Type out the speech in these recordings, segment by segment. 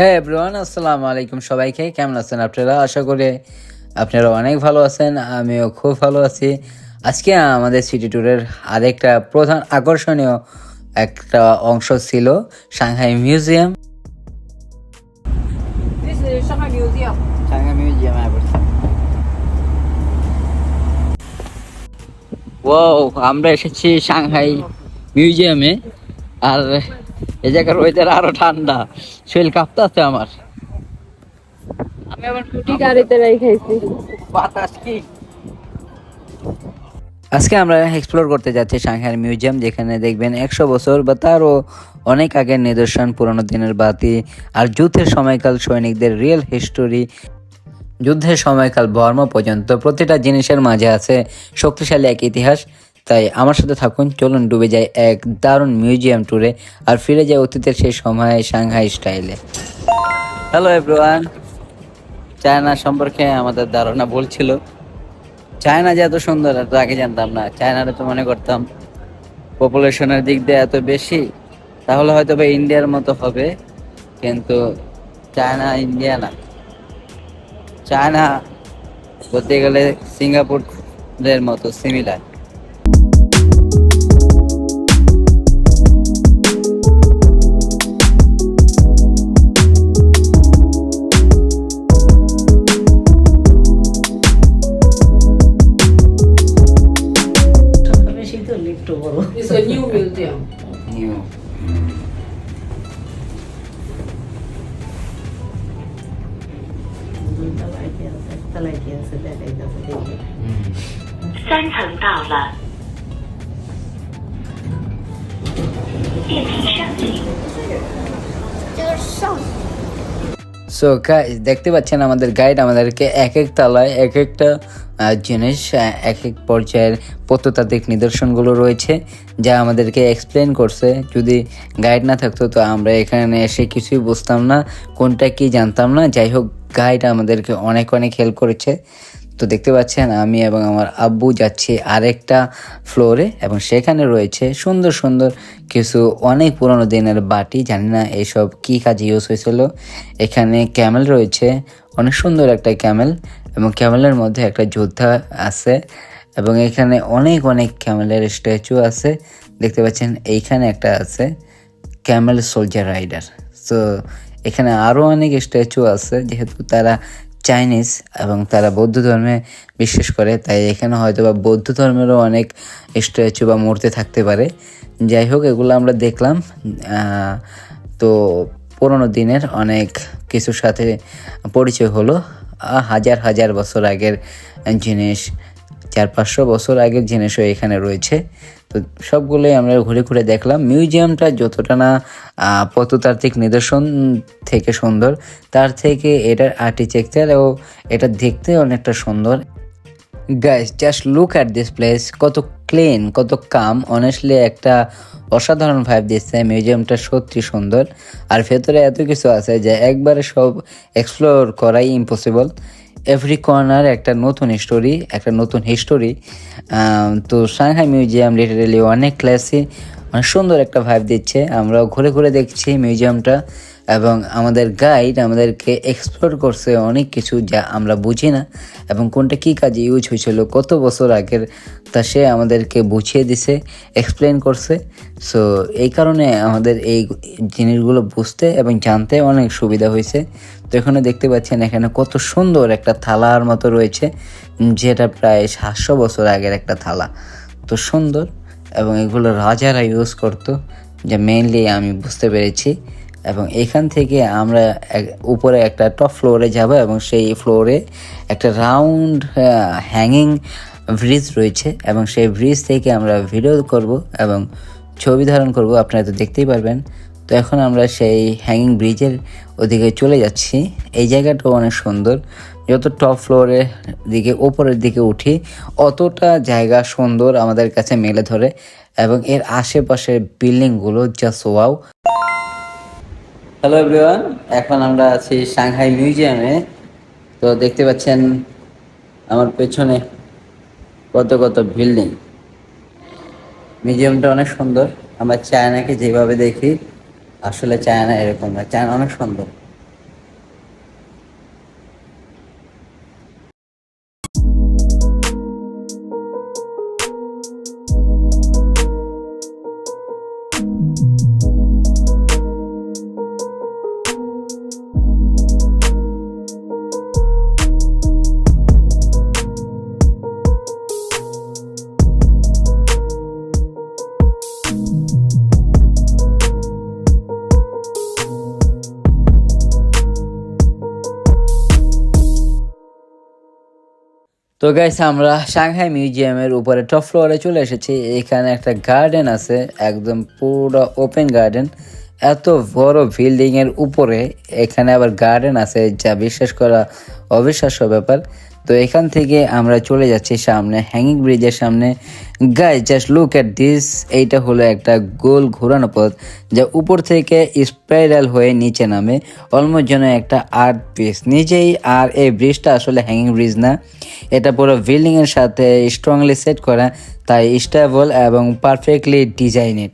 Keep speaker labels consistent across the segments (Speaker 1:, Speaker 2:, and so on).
Speaker 1: হ্যাঁ এভরিওয়ান আসসালামু আলাইকুম সবাইকে। কেমন আছেন আপনারা? আশা করি আপনারা অনেক ভালো আছেন আমিও খুব ভালো আছি। আজকে আমাদের সিটি ট্যুরের আরেকটা প্রধান আকর্ষণীয় একটা অংশ ছিল সাংহাই মিউজিয়াম। ও আমরা এসেছি সাংহাই মিউজিয়ামে। আর এই জায়গার ওয়েদার আরও ঠান্ডা। শরীর কাঁপতেছে আমার।
Speaker 2: আমি কুটি গাড়িতে
Speaker 1: বাতাস কি? আজকে আমরা এক্সপ্লোর করতে যাচ্ছি সাংহাই মিউজিয়াম যেখানে দেখবেন একশো বছর বা তারও অনেক আগের নিদর্শন পুরনো দিনের বাতি আর যুদ্ধের সময়কাল সৈনিকদের রিয়েল হিস্টোরি যুদ্ধের সময়কাল বর্ম পর্যন্ত প্রতিটা জিনিসের মাঝে আছে শক্তিশালী এক ইতিহাস। তাই আমার সাথে থাকুন, চলুন ডুবে যাই এক দারুণ মিউজিয়াম ট্যুরে আর ফিরে যাই অতীতের সেই সময় সাংহাই স্টাইলে হ্যালো এভরিওয়ান চায়না সম্পর্কে আমাদের ধারণা বলছিল চায়না যে এত সুন্দর, এত আগে জানতাম না। চায়নাটা তো মনে করতাম পপুলেশনের দিক দিয়ে এত বেশি, তাহলে হয়তো বা ইন্ডিয়ার মতো হবে, কিন্তু চায়না ইন্ডিয়া না। চায়না বলতে গেলে সিঙ্গাপুরের মতো সিমিলার
Speaker 3: কি আছে তলায় কি আছে দেখাই যাচ্ছে দেখি
Speaker 4: 三层到了，电梯上行。
Speaker 1: সো গাইস দেখতে পাচ্ছেন আমাদের গাইড আমাদেরকে এক এক তলায় এক একটা আহ, জিনিস আহ, এক এক পর্যায়ের প্রত্নতাত্ত্বিক নিদর্শনগুলো রয়েছে যা আমাদেরকে এক্সপ্লেন করছে যদি গাইড না থাকতো তো আমরা এখানে এসে কিছুই বুঝতাম না কোনটা কি জানতাম না যাই হোক গাইড আমাদেরকে অনেক অনেক হেল্প করেছে। তো দেখতে পাচ্ছেন, আমি এবং আমার আব্বু যাচ্ছি আরেকটা ফ্লোরে এবং সেখানে রয়েছে সুন্দর সুন্দর কিছু অনেক পুরনো দিনের বাটি। জানি না এইসব কী কাজে ইউজ হয়েছিল। এখানে ক্যামেল রয়েছে, অনেক সুন্দর একটা ক্যামেল এবং ক্যামেলের মধ্যে একটা যোদ্ধা আছে এবং এখানে অনেক অনেক ক্যামেলের স্ট্যাচু আছে। দেখতে পাচ্ছেন, এইখানে একটা আছে ক্যামেল সোলজার রাইডার সো এখানে আরও অনেক স্ট্যাচু আছে, যেহেতু তারা চাইনিজ এবং তারা বৌদ্ধ ধর্মে বিশ্বাস করে, তাই এখানে হয়তো বা বৌদ্ধ ধর্মেরও অনেক স্ট্যাচু বা মূর্তি থাকতে পারে। যাই হোক, এগুলো আমরা দেখলাম। তো পুরোনো দিনের অনেক কিছুর সাথে পরিচয় হলো। হাজার হাজার বছর আগের জিনিস। চার পাঁচশো বছর আগের জিনিসও এখানে রয়েছে। তো সবগুলোই আমরা ঘুরে ঘুরে দেখলাম। মিউজিয়ামটা যতটা না প্রত্নতাত্ত্বিক নিদর্শন থেকে সুন্দর, তার থেকে এটার আর্কিটেকচার ও এটা দেখতে অনেকটা সুন্দর। Guys just look at this place কত ক্লিন কত কাম অনেস্টলি একটা অসাধারণ ভাইব দিচ্ছে। মিউজিয়ামটা সত্যি সুন্দর। আর ভেতরে এত কিছু আছে যে একবারে সব এক্সপ্লোর করাই ইম্পসিবল এভরি কর্নার একটা নতুন স্টোরি একটা নতুন হিস্টোরি তো সাংহাই মিউজিয়াম লিটারেলি অনেক ক্লাসে অনেক সুন্দর একটা ভাইব দিচ্ছে। আমরা ঘুরে ঘুরে দেখছি মিউজিয়ামটা এবং আমাদের গাইড আমাদেরকে এক্সপ্লোর করছে অনেক কিছু যা আমরা বুঝি না এবং কোনটা কী কাজে ইউজ হয়েছিল, কত বছর আগের তা সে আমাদেরকে বুঝিয়ে দিছে এক্সপ্লেন করছে। সো এই কারণে আমাদের এই জিনিসগুলো বুঝতে এবং জানতে অনেক সুবিধা হয়েছে। তো এখানে দেখতে পাচ্ছেন এখানে কত সুন্দর একটা থালার মতো রয়েছে, যেটা প্রায় সাতশো বছর আগের একটা থালা। তো সুন্দর এবং এগুলো রাজারা ইউজ করতো, যা মেইনলি আমি বুঝতে পেরেছি। এবং এখান থেকে আমরা উপরে একটা টপ ফ্লোরে যাব এবং সেই ফ্লোরে একটা রাউন্ড হ্যাঙ্গিং ব্রিজ রয়েছে এবং সেই ব্রিজ থেকে আমরা ভিডিও করব এবং ছবি ধারণ করব। আপনারা তো দেখতেই পারবেন। তো এখন আমরা সেই হ্যাঙ্গিং ব্রিজের ওদিকে চলে যাচ্ছি। এই জায়গাটাও অনেক সুন্দর। যত টপ ফ্লোরের দিকে ওপরের দিকে উঠি, অতটা জায়গা সুন্দর আমাদের কাছে মেলে ধরে এবং এর আশেপাশের বিল্ডিংগুলো জাস্ট ওয়াও হ্যালো এভরিওয়ান এখন আমরা আছি সাংহাই মিউজিয়ামে তো দেখতে পাচ্ছেন আমার পেছনে কত কত বিল্ডিং মিউজিয়ামটা অনেক সুন্দর। আমরা চায়নাকে যেভাবে দেখি, আসলে চায়না এরকম না। চায়না অনেক সুন্দর। তো গাইস আমরা সাংহাই মিউজিয়ামের উপরে টপ ফ্লোরে চলে এসেছি। এখানে একটা গার্ডেন আছে, একদম পুরো ওপেন গার্ডেন এত বড় বিল্ডিং এর উপরে এখানে আবার গার্ডেন আছে, যা বিশ্বাস করা অবিশ্বাস্য ব্যাপার। তো এখান থেকে আমরা চলে যাচ্ছি সামনে হ্যাঙ্গিং ব্রিজের সামনে। Guy just look at this এইটা হলো একটা গোল ঘোরানো পথ যা উপর থেকে স্পাইরাল হয়ে নিচে নামে। অলমোস্ট যেন একটা আর্ট পিস নিজেই আর এই ব্রিজটা আসলে হ্যাঙ্গিং ব্রিজ না। এটা পুরো বিল্ডিং এর সাথে স্ট্রংলি সেট করা, তাই স্টেবল এবং পারফেক্টলি ডিজাইনেড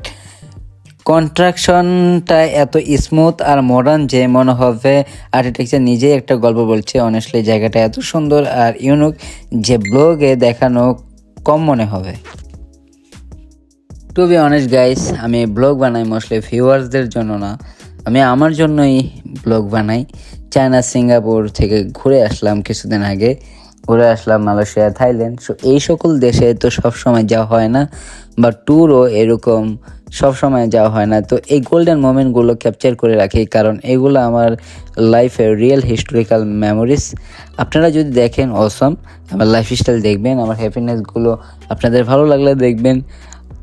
Speaker 1: কন্ট্রাকশনটা এত স্মুথ আর মডার্ন যে মনে হবে আর্কিটেকচার নিজেই একটা গল্প বলছে অনেস্টলি জায়গাটা এত সুন্দর আর ইউনিক যে ব্লগে দেখানো কম মনে হবে। টু বি অনেস্ট গাইস আমি ব্লগ বানাই মোস্টলি ভিউয়ার্সদের জন্য না, আমি আমার জন্যই ব্লগ বানাই। চায়না সিঙ্গাপুর থেকে ঘুরে আসলাম কিছুদিন আগে, ঘুরে আসলাম মালয়েশিয়া থাইল্যান্ড সো এই সকল দেশে তো সব সময় যাওয়া হয় না বা ট্যুরও এরকম সব সময় যাওয়া হয় না। তো এই গোল্ডেন মোমেন্টগুলো ক্যাপচার করে রাখি, কারণ এগুলো আমার লাইফের রিয়েল হিস্টোরিক্যাল মেমোরিজ আপনারা যদি দেখেন অসম আমার লাইফস্টাইল দেখবেন, আমার হ্যাপিনেসগুলো আপনাদের ভালো লাগলে দেখবেন।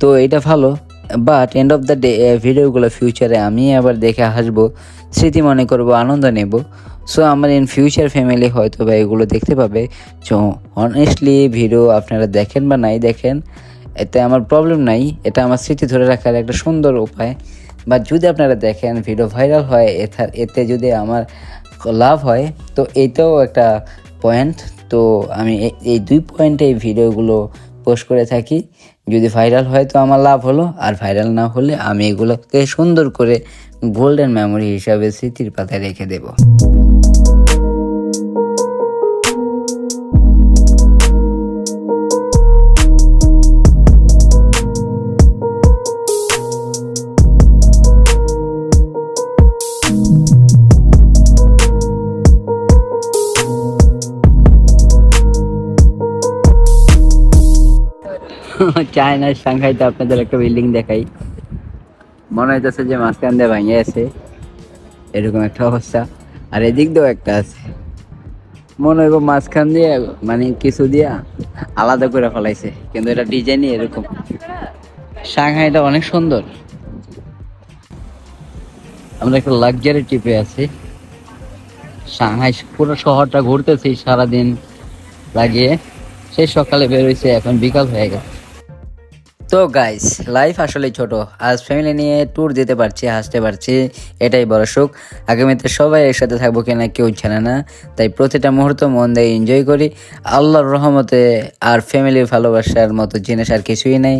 Speaker 1: তো এটা ভালো। But end of the day ভিডিওগুলো ফিউচারে আমি আবার দেখে হাসবো স্মৃতি মনে করব, আনন্দ নেব। সো আমার ইন ফিউচার ফ্যামিলি হয়তো বা এগুলো দেখতে পাবে। সো অনেস্টলি ভিডিও আপনারা দেখেন বা নাই দেখেন এতে আমার প্রবলেম নাই, এটা আমার স্মৃতি ধরে রাখার একটা সুন্দর উপায়। বা যদি আপনারা দেখেন ভিডিও ভাইরাল হয় এতে যদি আমার লাভ হয়, তো এইটাও একটা পয়েন্ট তো আমি এই দুই পয়েন্টে এই ভিডিওগুলো পোস্ট করে থাকি। যদি ভাইরাল হয়, তো আমার লাভ হলো। আর ভাইরাল না হলে আমি এগুলোকে সুন্দর করে গোল্ডেন মেমোরি হিসাবে স্মৃতির পাতায় রেখে দেব। চায়নার সাংহাইতে আপনাদের একটা বিল্ডিং দেখাই। মনে হইতেছে যে মাঝখান দিয়ে ভাঙে আছে এরকম একটা অবস্থা। আর এদিক দিয়েও একটা আছে। মনে হইব মাঝখান দিয়ে মানে কিছু দিয়া আলাদা করে ফেলাইছে। কিন্তু এটা ডিজাইনই এরকম। সাংহাইটা অনেক সুন্দর। আমরা একটা লাক্সারি ট্রিপে আছি। সাংহাই পুরো শহরটা ঘুরতেছি সারাদিন লাগিয়ে। সেই সকালে বেরোইছে এখন বিকাল হয়ে গেছে। তো গাইস লাইফ আসলে ছোট। আজ ফ্যামিলি নিয়ে ট্যুর দিতে পারছি, হাসতে পারছি, এটাই বড় সুখ। আগামীতে সবাই একসাথে থাকব কিনা কেউ জানে না। তাই প্রতিটা মুহূর্ত মন দিয়ে এনজয় করি। আল্লাহর রহমতে আর ফ্যামিলির ভালোবাসার মতো জিনিস আর কিছুই নেই।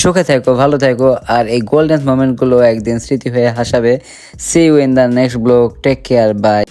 Speaker 1: সুখে থাকো, ভালো থাকো, আর এই গোল্ডেন মোমেন্টগুলো একদিন স্মৃতি হয়ে হাসাবে। See you in the next blog take care bye